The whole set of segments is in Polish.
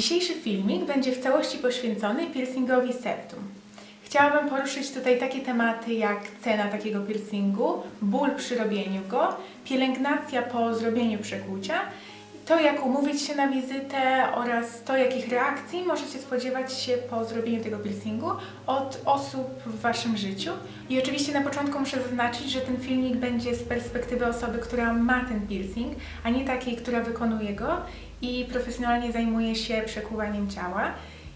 Dzisiejszy filmik będzie w całości poświęcony piercingowi septum. Chciałabym poruszyć tutaj takie tematy jak cena takiego piercingu, ból przy robieniu go, pielęgnacja po zrobieniu przekłucia, to jak umówić się na wizytę oraz to jakich reakcji możecie spodziewać się po zrobieniu tego piercingu od osób w Waszym życiu. I oczywiście na początku muszę zaznaczyć, że ten filmik będzie z perspektywy osoby, która ma ten piercing, a nie takiej, która wykonuje go i profesjonalnie zajmuje się przekuwaniem ciała.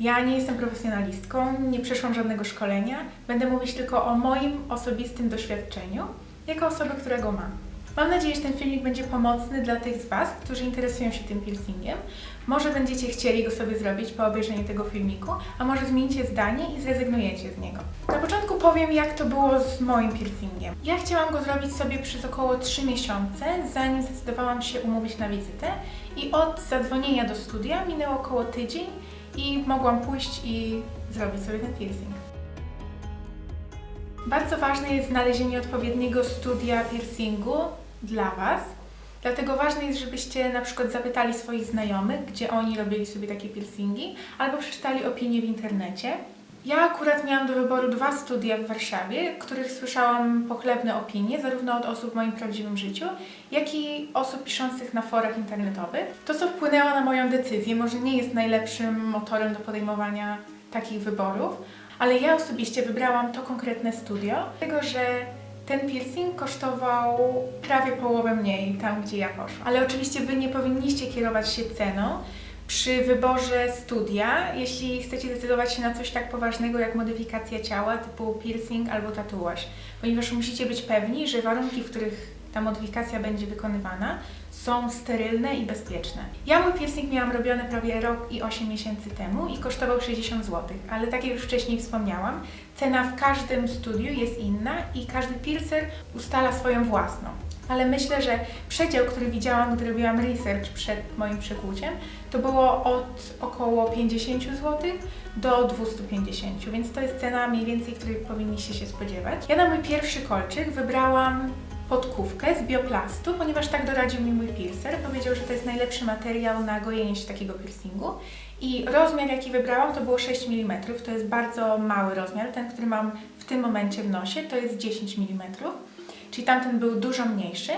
Ja nie jestem profesjonalistką, nie przeszłam żadnego szkolenia. Będę mówić tylko o moim osobistym doświadczeniu, jako osoby, która go ma. Mam nadzieję, że ten filmik będzie pomocny dla tych z Was, którzy interesują się tym piercingiem. Może będziecie chcieli go sobie zrobić po obejrzeniu tego filmiku, a może zmienicie zdanie i zrezygnujecie z niego. Na początku powiem, jak to było z moim piercingiem. Ja chciałam go zrobić sobie przez około 3 miesiące, zanim zdecydowałam się umówić na wizytę i od zadzwonienia do studia minęło około tydzień i mogłam pójść i zrobić sobie ten piercing. Bardzo ważne jest znalezienie odpowiedniego studia piercingu dla Was. Dlatego ważne jest, żebyście na przykład zapytali swoich znajomych, gdzie oni robili sobie takie piercingi, albo przeczytali opinie w internecie. Ja akurat miałam do wyboru dwa studia w Warszawie, których słyszałam pochlebne opinie, zarówno od osób w moim prawdziwym życiu, jak i osób piszących na forach internetowych. To, co wpłynęło na moją decyzję, może nie jest najlepszym motorem do podejmowania takich wyborów, ale ja osobiście wybrałam to konkretne studio, dlatego że ten piercing kosztował prawie połowę mniej tam, gdzie ja poszłam. Ale oczywiście Wy nie powinniście kierować się ceną przy wyborze studia, jeśli chcecie decydować się na coś tak poważnego jak modyfikacja ciała typu piercing albo tatuaż, ponieważ musicie być pewni, że warunki, w których ta modyfikacja będzie wykonywana, są sterylne i bezpieczne. Ja mój piercing miałam robiony prawie rok i 8 miesięcy temu i kosztował 60 zł, ale tak jak już wcześniej wspomniałam, cena w każdym studiu jest inna i każdy piercer ustala swoją własną. Ale myślę, że przedział, który widziałam, gdy robiłam research przed moim przekłuciem, to było od około 50 zł do 250, więc to jest cena mniej więcej, której powinniście się spodziewać. Ja na mój pierwszy kolczyk wybrałam podkówkę z bioplastu, ponieważ tak doradził mi mój piercer. Powiedział, że to jest najlepszy materiał na gojenie się takiego piercingu. I rozmiar, jaki wybrałam, to było 6 mm. To jest bardzo mały rozmiar. Ten, który mam w tym momencie w nosie, to jest 10 mm. Czyli tamten był dużo mniejszy.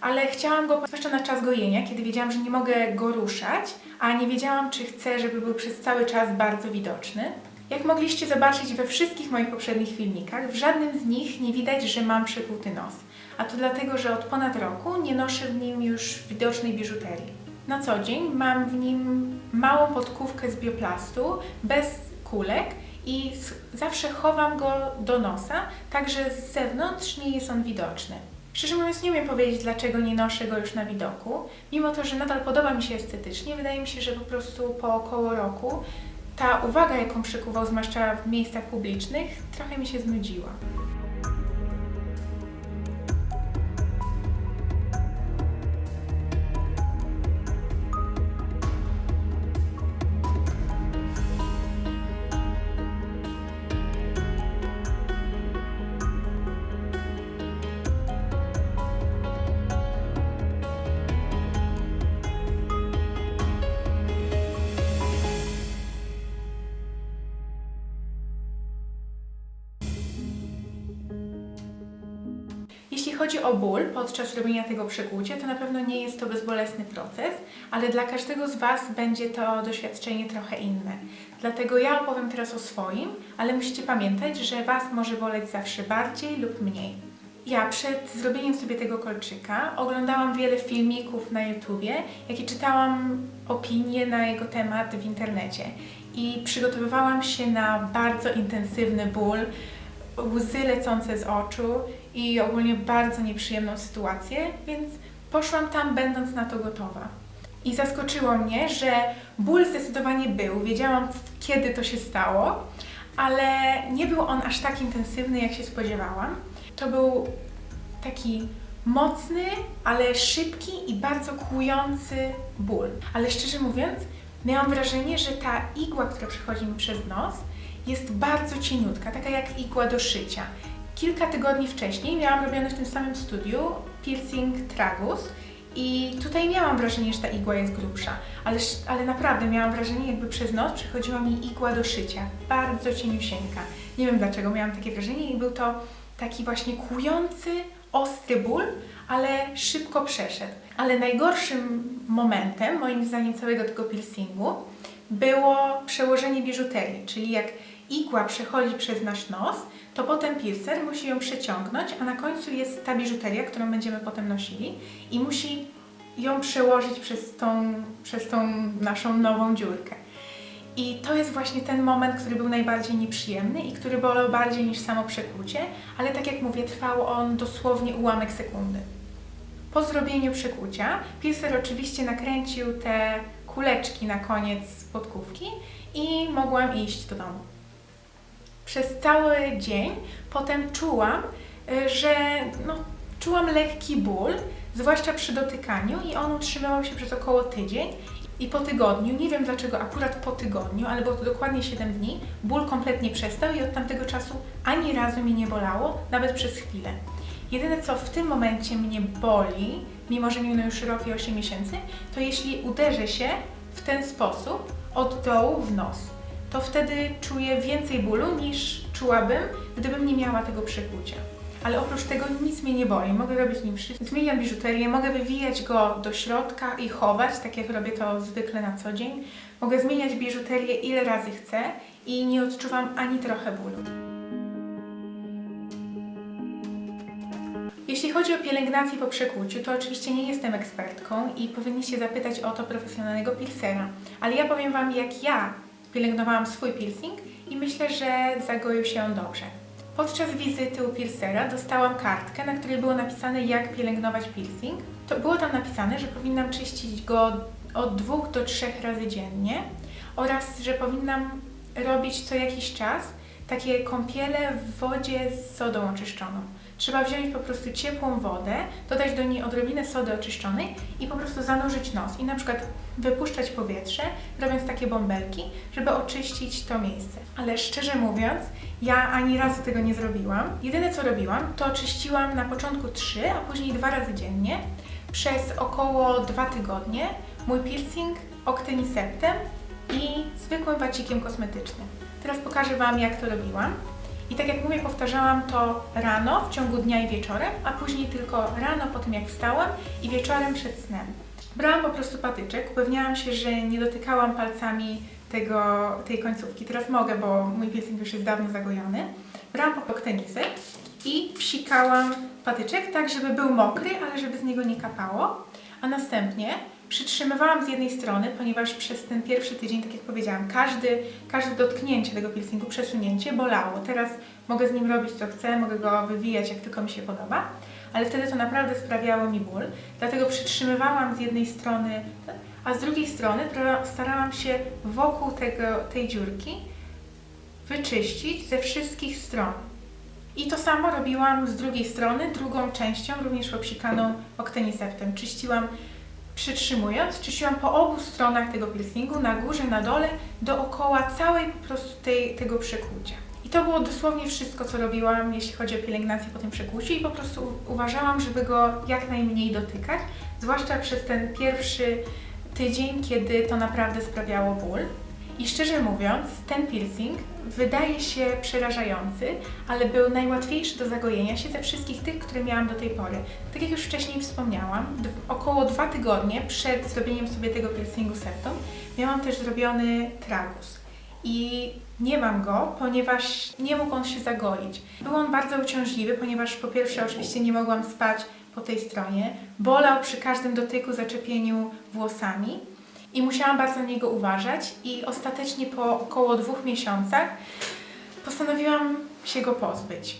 Ale chciałam go, zwłaszcza na czas gojenia, kiedy wiedziałam, że nie mogę go ruszać, a nie wiedziałam, czy chcę, żeby był przez cały czas bardzo widoczny. Jak mogliście zobaczyć we wszystkich moich poprzednich filmikach, w żadnym z nich nie widać, że mam przekuty nos. A to dlatego, że od ponad roku nie noszę w nim już widocznej biżuterii. Na co dzień mam w nim małą podkówkę z bioplastu, bez kulek i zawsze chowam go do nosa, także z zewnątrz nie jest on widoczny. Szczerze mówiąc, nie umiem powiedzieć, dlaczego nie noszę go już na widoku. Mimo to, że nadal podoba mi się estetycznie, wydaje mi się, że po prostu po około roku ta uwaga, jaką przykuwał, zwłaszcza w miejscach publicznych, trochę mi się znudziła. Jeśli chodzi o ból podczas robienia tego przekłucia, to na pewno nie jest to bezbolesny proces, ale dla każdego z Was będzie to doświadczenie trochę inne. Dlatego ja opowiem teraz o swoim, ale musicie pamiętać, że Was może boleć zawsze bardziej lub mniej. Ja przed zrobieniem sobie tego kolczyka oglądałam wiele filmików na YouTubie, jak i czytałam opinie na jego temat w internecie. I przygotowywałam się na bardzo intensywny ból, łzy lecące z oczu i ogólnie bardzo nieprzyjemną sytuację, więc poszłam tam będąc na to gotowa. I zaskoczyło mnie, że ból zdecydowanie był, wiedziałam kiedy to się stało, ale nie był on aż tak intensywny, jak się spodziewałam. To był taki mocny, ale szybki i bardzo kłujący ból. Ale szczerze mówiąc, miałam wrażenie, że ta igła, która przechodzi mi przez nos, jest bardzo cieniutka, taka jak igła do szycia. Kilka tygodni wcześniej miałam robiony w tym samym studiu piercing tragus I tutaj miałam wrażenie, że ta igła jest grubsza, ale, ale naprawdę miałam wrażenie, jakby przez noc przechodziła mi igła do szycia, bardzo cieniusieńka. Nie wiem dlaczego miałam takie wrażenie i był to taki właśnie kłujący, ostry ból, ale szybko przeszedł. Ale najgorszym momentem, moim zdaniem, całego tego piercingu było przełożenie biżuterii, czyli jak igła przechodzi przez nasz nos, to potem piercer musi ją przeciągnąć, a na końcu jest ta biżuteria, którą będziemy potem nosili i musi ją przełożyć przez tą, przez tą naszą nową dziurkę. I to jest właśnie ten moment, który był najbardziej nieprzyjemny i który bolał bardziej niż samo przekłucie, ale tak jak mówię, trwał on dosłownie ułamek sekundy. Po zrobieniu przekłucia, piercer oczywiście nakręcił te kuleczki na koniec podkówki i mogłam iść do domu. Przez cały dzień potem czułam, y, że no, czułam lekki ból, zwłaszcza przy dotykaniu i on utrzymywał się przez około tydzień i po tygodniu, nie wiem dlaczego akurat po tygodniu, ale było to dokładnie 7 dni, ból kompletnie przestał i od tamtego czasu ani razu mi nie bolało, nawet przez chwilę. Jedyne co w tym momencie mnie boli, mimo że minął już rok i 8 miesięcy, to jeśli uderzę się w ten sposób od dołu w nos, to wtedy czuję więcej bólu niż czułabym, gdybym nie miała tego przekłucia. Ale oprócz tego nic mnie nie boli. Mogę robić nim wszystko. Zmieniam biżuterię, mogę wywijać go do środka i chować, tak jak robię to zwykle na co dzień. Mogę zmieniać biżuterię ile razy chcę i nie odczuwam ani trochę bólu. Jeśli chodzi o pielęgnację po przekłuciu, to oczywiście nie jestem ekspertką i powinniście zapytać o to profesjonalnego piercera. Ale ja powiem Wam, jak ja pielęgnowałam swój piercing i myślę, że zagoił się on dobrze. Podczas wizyty u piercera dostałam kartkę, na której było napisane, jak pielęgnować piercing. To było tam napisane, że powinnam czyścić go od dwóch do trzech razy dziennie oraz, że powinnam robić co jakiś czas takie kąpiele w wodzie z sodą oczyszczoną. Trzeba wziąć po prostu ciepłą wodę, dodać do niej odrobinę sody oczyszczonej i po prostu zanurzyć nos i na przykład wypuszczać powietrze, robiąc takie bąbelki, żeby oczyścić to miejsce. Ale szczerze mówiąc, ja ani razu tego nie zrobiłam. Jedyne co robiłam, to czyściłam na początku trzy, a później dwa razy dziennie przez około dwa tygodnie mój piercing octeniseptem i zwykłym wacikiem kosmetycznym. Teraz pokażę Wam, jak to robiłam. I tak jak mówię, powtarzałam to rano, w ciągu dnia i wieczorem, a później tylko rano po tym jak wstałam i wieczorem przed snem. Brałam po prostu patyczek, upewniałam się, że nie dotykałam palcami tego, tej końcówki. Teraz mogę, bo mój piercing już jest dawno zagojony. Brałam po tenisy i psikałam patyczek tak, żeby był mokry, ale żeby z niego nie kapało. A następnie przytrzymywałam z jednej strony, ponieważ przez ten pierwszy tydzień, tak jak powiedziałam, każdy, każde dotknięcie tego piercingu, przesunięcie bolało. Teraz mogę z nim robić co chcę, mogę go wywijać jak tylko mi się podoba, ale wtedy to naprawdę sprawiało mi ból. Dlatego przytrzymywałam z jednej strony, a z drugiej strony starałam się wokół tego, tej dziurki wyczyścić ze wszystkich stron. I to samo robiłam z drugiej strony, drugą częścią, również popsikaną okteniseptem. Czyściłam przytrzymując, czyściłam po obu stronach tego piercingu, na górze, na dole, dookoła całej po prostu tej, tego przekłucia. I to było dosłownie wszystko, co robiłam, jeśli chodzi o pielęgnację po tym przekłuciu i po prostu uważałam, żeby go jak najmniej dotykać, zwłaszcza przez ten pierwszy tydzień, kiedy to naprawdę sprawiało ból. I szczerze mówiąc, ten piercing wydaje się przerażający, ale był najłatwiejszy do zagojenia się ze wszystkich tych, które miałam do tej pory. Tak jak już wcześniej wspomniałam, około dwa tygodnie przed zrobieniem sobie tego piercingu septum miałam też zrobiony tragus. I nie mam go, ponieważ nie mógł on się zagoić. Był on bardzo uciążliwy, ponieważ po pierwsze oczywiście nie mogłam spać po tej stronie, bolał przy każdym dotyku, zaczepieniu włosami i musiałam bardzo na niego uważać i ostatecznie po około dwóch miesiącach postanowiłam się go pozbyć.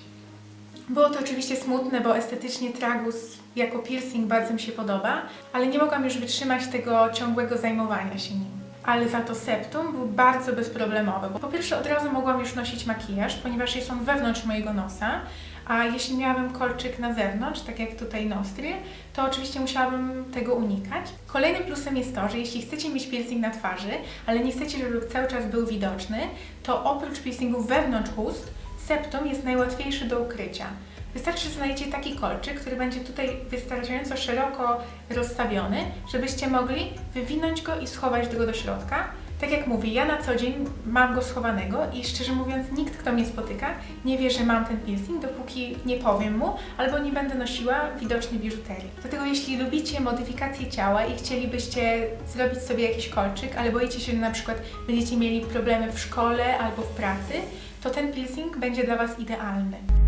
Było to oczywiście smutne, bo estetycznie tragus jako piercing bardzo mi się podoba, ale nie mogłam już wytrzymać tego ciągłego zajmowania się nim. Ale za to septum był bardzo bezproblemowy, bo po pierwsze od razu mogłam już nosić makijaż, ponieważ jest on wewnątrz mojego nosa, a jeśli miałabym kolczyk na zewnątrz, tak jak tutaj nostry, to oczywiście musiałabym tego unikać. Kolejnym plusem jest to, że jeśli chcecie mieć piercing na twarzy, ale nie chcecie, żeby cały czas był widoczny, to oprócz piercingu wewnątrz ust, septum jest najłatwiejszy do ukrycia. Wystarczy, że znajdziecie taki kolczyk, który będzie tutaj wystarczająco szeroko rozstawiony, żebyście mogli wywinąć go i schować go do środka. Tak jak mówię, ja na co dzień mam go schowanego i szczerze mówiąc, nikt, kto mnie spotyka, nie wie, że mam ten piercing, dopóki nie powiem mu albo nie będę nosiła widocznej biżuterii. Dlatego jeśli lubicie modyfikację ciała i chcielibyście zrobić sobie jakiś kolczyk, ale boicie się, że na przykład będziecie mieli problemy w szkole albo w pracy, to ten piercing będzie dla Was idealny.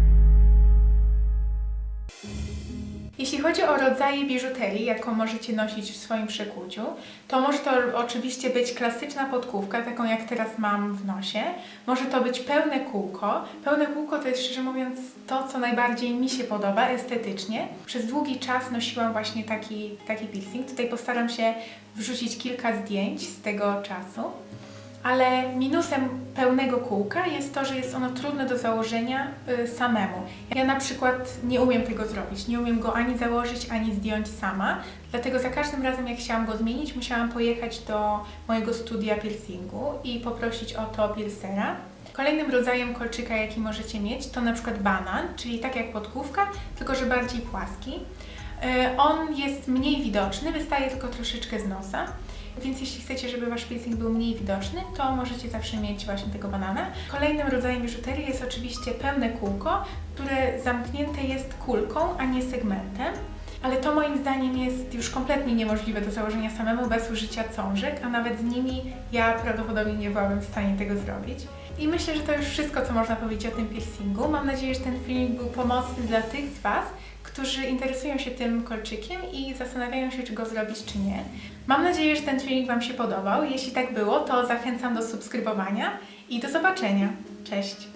Jeśli chodzi o rodzaje biżuterii, jaką możecie nosić w swoim przekuciu, to może to oczywiście być klasyczna podkówka, taką jak teraz mam w nosie. Może to być pełne kółko. Pełne kółko to jest szczerze mówiąc to, co najbardziej mi się podoba estetycznie. Przez długi czas nosiłam właśnie taki, taki piercing. Tutaj postaram się wrzucić kilka zdjęć z tego czasu. Ale minusem pełnego kółka jest to, że jest ono trudne do założenia y, samemu. Ja na przykład nie umiem tego zrobić. Nie umiem go ani założyć, ani zdjąć sama. Dlatego za każdym razem, jak chciałam go zmienić, musiałam pojechać do mojego studia piercingu i poprosić o to piercera. Kolejnym rodzajem kolczyka, jaki możecie mieć, to na przykład banan, czyli tak jak podkówka, tylko że bardziej płaski. Y, On jest mniej widoczny, wystaje tylko troszeczkę z nosa. Więc jeśli chcecie, żeby Wasz piercing był mniej widoczny, to możecie zawsze mieć właśnie tego banana. Kolejnym rodzajem biżuterii jest oczywiście pełne kółko, które zamknięte jest kulką, a nie segmentem. Ale to moim zdaniem jest już kompletnie niemożliwe do założenia samemu bez użycia cążek, a nawet z nimi ja prawdopodobnie nie byłabym w stanie tego zrobić. I myślę, że to już wszystko, co można powiedzieć o tym piercingu. Mam nadzieję, że ten filmik był pomocny dla tych z Was, którzy interesują się tym kolczykiem i zastanawiają się, czy go zrobić, czy nie. Mam nadzieję, że ten filmik Wam się podobał. Jeśli tak było, to zachęcam do subskrybowania i do zobaczenia. Cześć!